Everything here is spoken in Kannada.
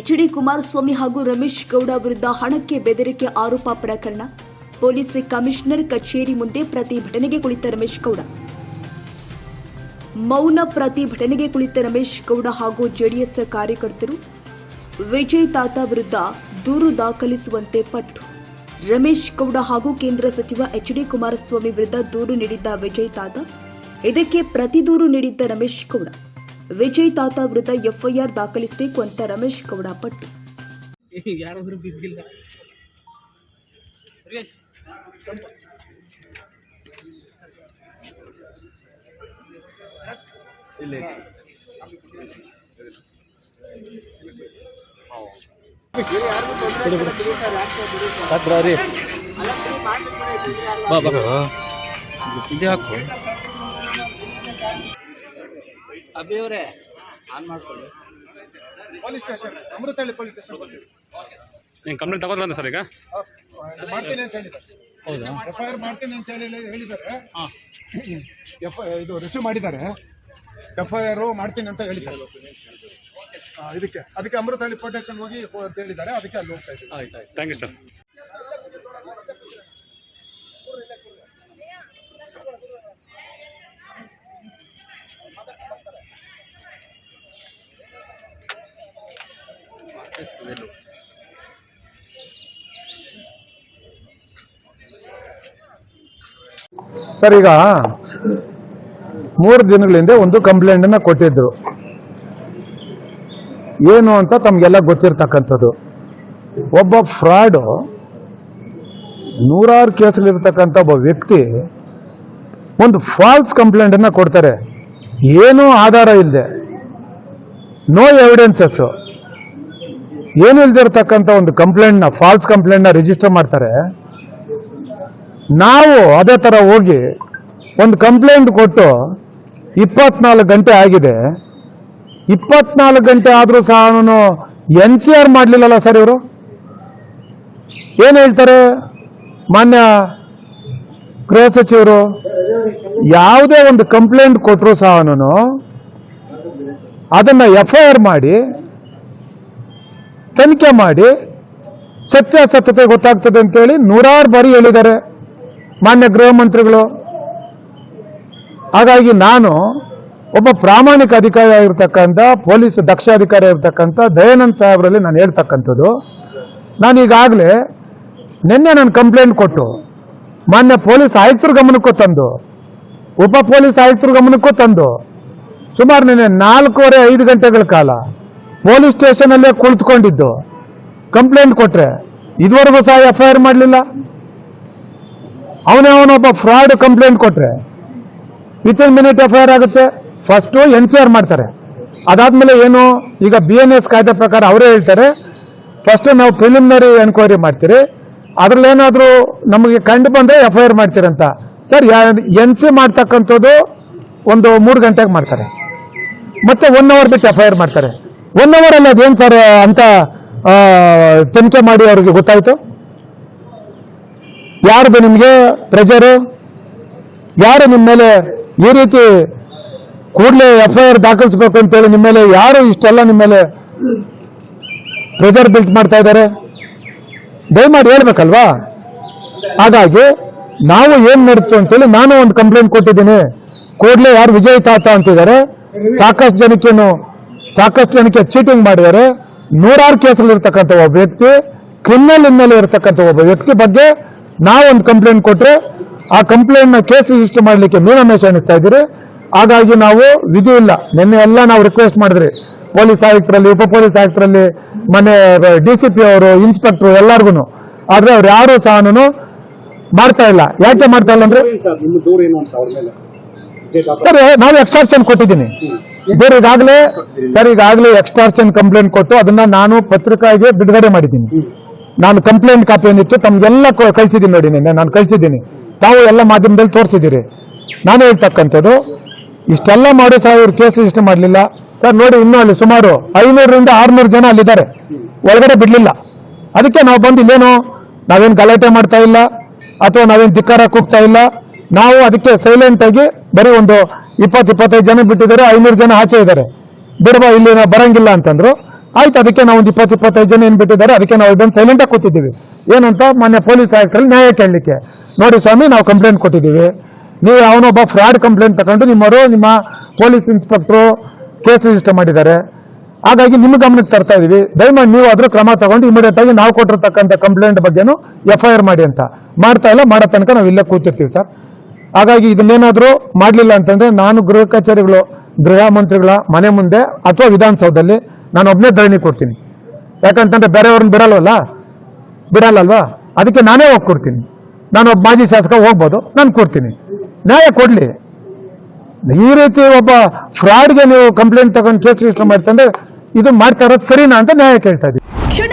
ಎಚ್ ಡಿ ಕುಮಾರಸ್ವಾಮಿ ಹಾಗೂ ರಮೇಶ್ ಗೌಡ ವಿರುದ್ಧ ಹಣಕ್ಕೆ ಬೆದರಿಕೆ ಆರೋಪ ಪ್ರಕರಣ. ಪೊಲೀಸ್ ಕಮಿಷನರ್ ಕಚೇರಿ ಮುಂದೆ ಪ್ರತಿಭಟನೆಗೆ ಕುಳಿತ ರಮೇಶ್ ಗೌಡ. ಮೌನ ಪ್ರತಿಭಟನೆಗೆ ಕುಳಿತ ರಮೇಶ್ ಗೌಡ ಹಾಗೂ ಜೆಡಿಎಸ್ ಕಾರ್ಯಕರ್ತರು ವಿಜಯ್ ತಾತ ವಿರುದ್ಧ ದೂರು ದಾಖಲಿಸುವಂತೆ ಪಟ್ಟು. ರಮೇಶ್ ಗೌಡ ಹಾಗೂ ಕೇಂದ್ರ ಸಚಿವ ಎಚ್ ಡಿ ಕುಮಾರಸ್ವಾಮಿ ವಿರುದ್ಧ ದೂರು ನೀಡಿದ್ದ ವಿಜಯ್ ತಾತ. ಇದಕ್ಕೆ ಪ್ರತಿ ದೂರು ನೀಡಿದ್ದ ರಮೇಶ್ ಗೌಡ. ವಿಜಯ್ ತಾತ ವಿರುದ್ಧ ಎಫ್ಐಆರ್ ದಾಖಲಿಸಬೇಕು ಅಂತ ರಮೇಶ್ ಗೌಡ ಪಟ್ಟು. ಯಾರಾದರೂ ಬಿದ್ದಿಲ್ಲ ಬಾ ಬಾ. ಇದು ಹಾಕು ಅಭಿ ಅವರೇ ಆನ್ ಮಾಡ್ಕೊಳ್ಳಿ. Police station Amruthahalli police station ಬರ್ತೀವಿ ನೀವು ಕಂಪ್ಲೇಂಟ್ ತಗೊಂಡ್ಬಂದ ಸರ್ ಈಗ? ಮಾಡ್ತೀನಿ ಅಂತ ಹೇಳಿದ್ದಾರೆ. ಹೌದಾ? ಎಫ್ ಐ ಆರ್ ಮಾಡ್ತೀನಿ ಅಂತ ಹೇಳಿ ಹೇಳಿದ್ದಾರೆ. ಹಾಂ. ಎಫ್ ಇದು ರಿಸೀವ್ ಮಾಡಿದ್ದಾರೆ. ಎಫ್ ಐ ಆರ್ ಮಾಡ್ತೀನಿ ಅಂತ ಹೇಳಿದ್ದಾರೆ. ಇದಕ್ಕೆ ಅದಕ್ಕೆ ಅಮೃತಹಳ್ಳಿ ಪೊಲೀಸ್ ಸ್ಟೇಷನ್ ಹೋಗಿ ಅಂತ ಹೇಳಿದ್ದಾರೆ. ಅದಕ್ಕೆ ಅಲ್ಲಿ ಹೋಗ್ತಾ ಇದ್ದೀವಿ. ಆಯ್ತು ಆಯ್ತು. Thank you sir. ಸರ್ ಈಗ ಮೂರು ದಿನಗಳ ಹಿಂದೆ ಒಂದು ಕಂಪ್ಲೇಂಟ್ ಅನ್ನ ಕೊಟ್ಟಿದ್ರು. ಏನು ಅಂತ ತಮ್ಗೆಲ್ಲ ಗೊತ್ತಿರ್ತಕ್ಕಂಥದ್ದು. ಒಬ್ಬ ಫ್ರಾಡು ನೂರಾರು ಕೇಸ್ಗಳಿರ್ತಕ್ಕಂಥ ಒಬ್ಬ ವ್ಯಕ್ತಿ ಒಂದು ಫಾಲ್ಸ್ ಕಂಪ್ಲೇಂಟ್ ಅನ್ನ ಕೊಡ್ತಾರೆ. ಏನೂ ಆಧಾರ ಇಲ್ಲದೆ ನೋ ಎವಿಡೆನ್ಸಸ್ ಏನು ಇಲ್ದಿರ್ತಕ್ಕಂಥ ಒಂದು ಕಂಪ್ಲೇಂಟ್ನ ಫಾಲ್ಸ್ ಕಂಪ್ಲೇಂಟ್ನ ರಿಜಿಸ್ಟರ್ ಮಾಡ್ತಾರೆ. ನಾವು ಅದೇ ಥರ ಹೋಗಿ ಒಂದು ಕಂಪ್ಲೇಂಟ್ ಕೊಟ್ಟು ಇಪ್ಪತ್ನಾಲ್ಕು ಗಂಟೆ ಆಗಿದೆ. ಇಪ್ಪತ್ನಾಲ್ಕು ಗಂಟೆ ಆದರೂ ಸಹ ಎನ್ ಸಿ ಆರ್ ಮಾಡಲಿಲ್ಲಲ್ಲ ಸರ್ ಇವರು? ಏನು ಹೇಳ್ತಾರೆ? ಮಾನ್ಯ ಗೃಹ ಸಚಿವರು, ಯಾವುದೇ ಒಂದು ಕಂಪ್ಲೇಂಟ್ ಕೊಟ್ಟರು ಸಹ ನಾನು ಅದನ್ನ ಎಫ್ ಐ ಆರ್ ಮಾಡಿ ತನಿಖೆ ಮಾಡಿ ಸತ್ಯಾಸತ್ಯತೆ ಗೊತ್ತಾಗ್ತದೆ ಅಂತೇಳಿ ನೂರಾರು ಬಾರಿ ಹೇಳಿದ್ದಾರೆ ಮಾನ್ಯ ಗೃಹ ಮಂತ್ರಿಗಳು. ಹಾಗಾಗಿ ನಾನು ಒಬ್ಬ ಪ್ರಾಮಾಣಿಕ ಅಧಿಕಾರಿ ಆಗಿರ್ತಕ್ಕಂಥ, ಪೊಲೀಸ್ ದಕ್ಷ ಅಧಿಕಾರಿ ಆಗಿರ್ತಕ್ಕಂಥ ದಯಾನಂದ್ ಸಾಹೇಬ್ರಲ್ಲಿ ನಾನು ಹೇಳ್ತಕ್ಕಂಥದ್ದು. ನಾನು ಈಗಾಗಲೇ ನಿನ್ನೆ ನಾನು ಕಂಪ್ಲೇಂಟ್ ಕೊಟ್ಟು ಮಾನ್ಯ ಪೊಲೀಸ್ ಆಯುಕ್ತರ ಗಮನಕ್ಕೂ ತಂದು, ಉಪ ಪೊಲೀಸ್ ಆಯುಕ್ತರ ಗಮನಕ್ಕೂ ತಂದು ಸುಮಾರು ನಿನ್ನೆ ನಾಲ್ಕೂವರೆ ಐದು ಗಂಟೆಗಳ ಕಾಲ ಪೊಲೀಸ್ ಸ್ಟೇಷನಲ್ಲೇ ಕುಳಿತುಕೊಂಡಿದ್ದು. ಕಂಪ್ಲೇಂಟ್ ಕೊಟ್ರೆ, ಇದುವರೆಗೂ ಸಹ ಎಫ್ ಐ ಆರ್ ಮಾಡಲಿಲ್ಲ. ಅವನೇ ಅವನೊಬ್ಬ ಫ್ರಾಡ್ ಕಂಪ್ಲೇಂಟ್ ಕೊಟ್ರೆ ವಿತ್ ಇನ್ ಮಿನಿಟ್ ಎಫ್ ಆಗುತ್ತೆ ಫಸ್ಟು ಎನ್ ಸಿ ಆರ್ ಮಾಡ್ತಾರೆ. ಅದಾದ್ಮೇಲೆ ಏನು, ಈಗ ಬಿ ಎನ್ ಎಸ್ ಕಾಯ್ದೆ ಪ್ರಕಾರ ಅವರೇ ಹೇಳ್ತಾರೆ ಫಸ್ಟ್ ನಾವು ಪ್ರಿಲಿಮಿನರಿ ಎನ್ಕ್ವೈರಿ ಮಾಡ್ತೀರಿ, ಅದ್ರಲ್ಲೇನಾದರೂ ನಮಗೆ ಕಂಡು ಬಂದರೆ ಎಫ್ ಐ ಆರ್ ಮಾಡ್ತೀರಂತ. ಸರ್ ಎನ್ ಸಿ ಮಾಡ್ತಕ್ಕಂಥದ್ದು ಒಂದು ಮೂರು ಗಂಟೆಗೆ ಮಾಡ್ತಾರೆ. ಮತ್ತೆ ಒನ್ ಅವರ್ ಬಿಟ್ಟು ಎಫ್ ಐ ಆರ್ ಮಾಡ್ತಾರೆ. ಒನ್ ಅವರ್ ಅಲ್ಲಿ ಅದೇನು ಸರ್ ಅಂತ ತನಿಖೆ ಮಾಡಿ ಅವ್ರಿಗೆ ಗೊತ್ತಾಯ್ತು? ಯಾರ್ದು ನಿಮಗೆ ಪ್ರೆಜರು ಯಾರು ನಿಮ್ಮ ಮೇಲೆ ಈ ರೀತಿ ಕೂಡಲೇ ಎಫ್ ಐ ಆರ್ ದಾಖಲಿಸಬೇಕು ಅಂತೇಳಿ ನಿಮ್ಮ ಮೇಲೆ ಯಾರು ಇಷ್ಟೆಲ್ಲ ನಿಮ್ಮ ಮೇಲೆ ಪ್ರೆಜರ್ ಬಿಲ್ಟ್ ಮಾಡ್ತಾ ಇದ್ದಾರೆ? ದಯಮಾಡಿ ಹೇಳ್ಬೇಕಲ್ವಾ? ಹಾಗಾಗಿ ನಾವು ಏನ್ ನಡೀತು ಅಂತೇಳಿ ನಾನು ಒಂದು ಕಂಪ್ಲೇಂಟ್ ಕೊಟ್ಟಿದ್ದೀನಿ. ಕೂಡಲೇ ಯಾರು ವಿಜಯ್ ತಾತ ಅಂತಿದ್ದಾರೆ ಸಾಕಷ್ಟು ಜನಕ್ಕೇನು ಸಾಕಷ್ಟು ಜನಕ್ಕೆ ಚೀಟಿಂಗ್ ಮಾಡಿದ್ದಾರೆ ನೂರಾರು ಕೇಸ್ಗಳಿರ್ತಕ್ಕಂಥ ಒಬ್ಬ ವ್ಯಕ್ತಿ ಕ್ರಿಮಿನಲ್ ಹಿನ್ನೆಲೆ ಇರತಕ್ಕಂಥ ಒಬ್ಬ ವ್ಯಕ್ತಿ ಬಗ್ಗೆ ನಾವೊಂದು ಕಂಪ್ಲೇಂಟ್ ಕೊಟ್ಟರೆ ಆ ಕಂಪ್ಲೇಂಟ್ನ ಕೇಸ್ ರಿಜಿಸ್ಟರ್ ಮಾಡಲಿಕ್ಕೆ ಮೀನಮೇಶ ಎಣಿಸ್ತಾ ಇದ್ದೀರಿ. ಹಾಗಾಗಿ ನಾವು ವಿಧಿ ಇಲ್ಲ. ನಿನ್ನೆ ಎಲ್ಲ ನಾವು ರಿಕ್ವೆಸ್ಟ್ ಮಾಡಿದ್ರಿ. ಪೊಲೀಸ್ ಆಯುಕ್ತರಲ್ಲಿ ಉಪ ಪೊಲೀಸ್ ಆಯುಕ್ತರಲ್ಲಿ ಮನೆ ಡಿ ಸಿ ಪಿ ಅವರು ಇನ್ಸ್ಪೆಕ್ಟರ್ ಎಲ್ಲರಿಗೂ ಆದ್ರೆ ಅವ್ರು ಯಾರು ಸಹ ಮಾಡ್ತಾ ಇಲ್ಲ. ಯಾಕೆ ಮಾಡ್ತಾ ಇಲ್ಲ ಅಂದ್ರೆ ಸರ್ ನಾವು ಎಕ್ಸ್ಟ್ರಾಕ್ಷನ್ ಕೊಟ್ಟಿದ್ದೀನಿ. ಬೇರೆ ಈಗಾಗಲೇ ಸರ್, ಈಗಾಗಲೇ ಎಕ್ಸ್ಟಾರ್ಷನ್ ಕಂಪ್ಲೇಂಟ್ ಕೊಟ್ಟು ಅದನ್ನ ನಾನು ಪತ್ರಿಕಾಗೆ ಬಿಡುಗಡೆ ಮಾಡಿದ್ದೀನಿ. ನಾನು ಕಂಪ್ಲೇಂಟ್ ಕಾಪಿ ಏನಿತ್ತು ತಮ್ಗೆಲ್ಲ ಕಳಿಸಿದ್ದೀನಿ ಕಳ್ಸಿದ್ದೀನಿ ನೋಡಿ ನಿನ್ನೆ, ನಾನು ಕಳ್ಸಿದ್ದೀನಿ. ತಾವು ಎಲ್ಲ ಮಾಧ್ಯಮದಲ್ಲಿ ತೋರಿಸಿದ್ದೀರಿ. ನಾನು ಹೇಳ್ತಕ್ಕಂಥದ್ದು, ಇಷ್ಟೆಲ್ಲ ಮಾಡಿ ಸಹ ಇವ್ರು ಕೇಸ್ ರಿಜಿಸ್ಟರ್ ಮಾಡಲಿಲ್ಲ. ಸರ್, ನೋಡಿ ಇನ್ನೂ ಅಲ್ಲಿ ಸುಮಾರು ಐನೂರರಿಂದ ಆರ್ನೂರು ಜನ ಅಲ್ಲಿದ್ದಾರೆ. ಒಳಗಡೆ ಬಿಡಲಿಲ್ಲ. ಅದಕ್ಕೆ ನಾವು ಬಂದು ಇಲ್ಲೇನು, ನಾವೇನು ಗಲಾಟೆ ಮಾಡ್ತಾ ಇಲ್ಲ, ಅಥವಾ ನಾವೇನು ಧಿಕ್ಕಾರ ಕೂಗ್ತಾ ಇಲ್ಲ. ನಾವು ಅದಕ್ಕೆ ಸೈಲೆಂಟ್ ಆಗಿ ಬರೀ ಒಂದು ಇಪ್ಪತ್ತು ಇಪ್ಪತ್ತೈದು ಜನ ಬಿಟ್ಟಿದ್ದಾರೆ, ಐನೂರು ಜನ ಆಚೆ ಇದ್ದಾರೆ. ಬಿಡಬಾ ಇಲ್ಲಿ ನಾವು ಬರಂಗಿಲ್ಲ ಅಂತಂದ್ರು. ಆಯ್ತು, ಅದಕ್ಕೆ ನಾವು ಒಂದು ಇಪ್ಪತ್ತು ಇಪ್ಪತ್ತೈದು ಜನ ಏನು ಬಿಟ್ಟಿದ್ದಾರೆ, ಅದಕ್ಕೆ ನಾವು ಇದನ್ನು ಸೈಲೆಂಟ್ ಆಗಿ ಕೂತಿದ್ದೀವಿ. ಏನಂತ ಮಾನ್ಯ ಪೊಲೀಸ್ ಆಯುಕ್ತರಲ್ಲಿ ನ್ಯಾಯ ಕೇಳಲಿಕ್ಕೆ. ನೋಡಿ ಸ್ವಾಮಿ, ನಾವು ಕಂಪ್ಲೇಂಟ್ ಕೊಟ್ಟಿದ್ದೀವಿ. ನೀವು ಅವನೊಬ್ಬ ಫ್ರಾಡ್ ಕಂಪ್ಲೇಂಟ್ ತಗೊಂಡು ನಿಮ್ಮವರು ನಿಮ್ಮ ಪೊಲೀಸ್ ಇನ್ಸ್ಪೆಕ್ಟ್ರು ಕೇಸ್ ರಿಜಿಸ್ಟರ್ ಮಾಡಿದ್ದಾರೆ. ಹಾಗಾಗಿ ನಿಮ್ಮ ಗಮನಕ್ಕೆ ತರ್ತಾ ಇದ್ದೀವಿ ದಯಮಾಡಿ ನೀವು ಅದ್ರ ಕ್ರಮ ತಗೊಂಡು ಇಮಿಡಿಯೇಟ್ ಆಗಿ ನಾವು ಕೊಟ್ಟಿರ್ತಕ್ಕಂಥ ಕಂಪ್ಲೇಂಟ್ ಬಗ್ಗೆನೂ ಎಫ್ ಐ ಆರ್ ಮಾಡಿ ಅಂತ. ಮಾಡ್ತಾ ಇಲ್ಲ, ಮಾಡೋ ತನಕ ನಾವು ಇಲ್ಲೇ ಕೂತಿರ್ತೀವಿ ಸರ್. ಹಾಗಾಗಿ ಇದನ್ನೇನಾದರೂ ಮಾಡಲಿಲ್ಲ ಅಂತಂದ್ರೆ ನಾನು ಗೃಹ ಕಚೇರಿಗಳು, ಗೃಹ ಮಂತ್ರಿಗಳ ಮನೆ ಮುಂದೆ ಅಥವಾ ವಿಧಾನಸೌಧದಲ್ಲಿ ನಾನು ಒಬ್ಬನೇ ಧರಣಿ ಕೊಡ್ತೀನಿ. ಯಾಕಂತಂದ್ರೆ ಬೇರೆಯವ್ರನ್ನ ಬಿಡಲ್ವಲ್ಲ? ಬಿಡಲ್ಲಲ್ವಾ? ಅದಕ್ಕೆ ನಾನೇ ಹೋಗಿ ಕೊಡ್ತೀನಿ. ನಾನು ಒಬ್ಬ ಮಾಜಿ ಶಾಸಕ ಹೋಗ್ಬೋದು, ನಾನು ಕೊಡ್ತೀನಿ. ನ್ಯಾಯ ಕೊಡ್ಲಿ. ಈ ರೀತಿ ಒಬ್ಬ ಫ್ರಾಡ್ಗೆ ನೀವು ಕಂಪ್ಲೇಂಟ್ ತಗೊಂಡು ಕೇಸ್ ರಿಜಿಸ್ಟರ್ ಮಾಡ್ತಂದ್ರೆ ಇದು ಮಾಡ್ತಾ ಇರೋದು ಸರಿನಾ ಅಂತ ನ್ಯಾಯ ಕೇಳ್ತಾ ಇದ್ದೀನಿ.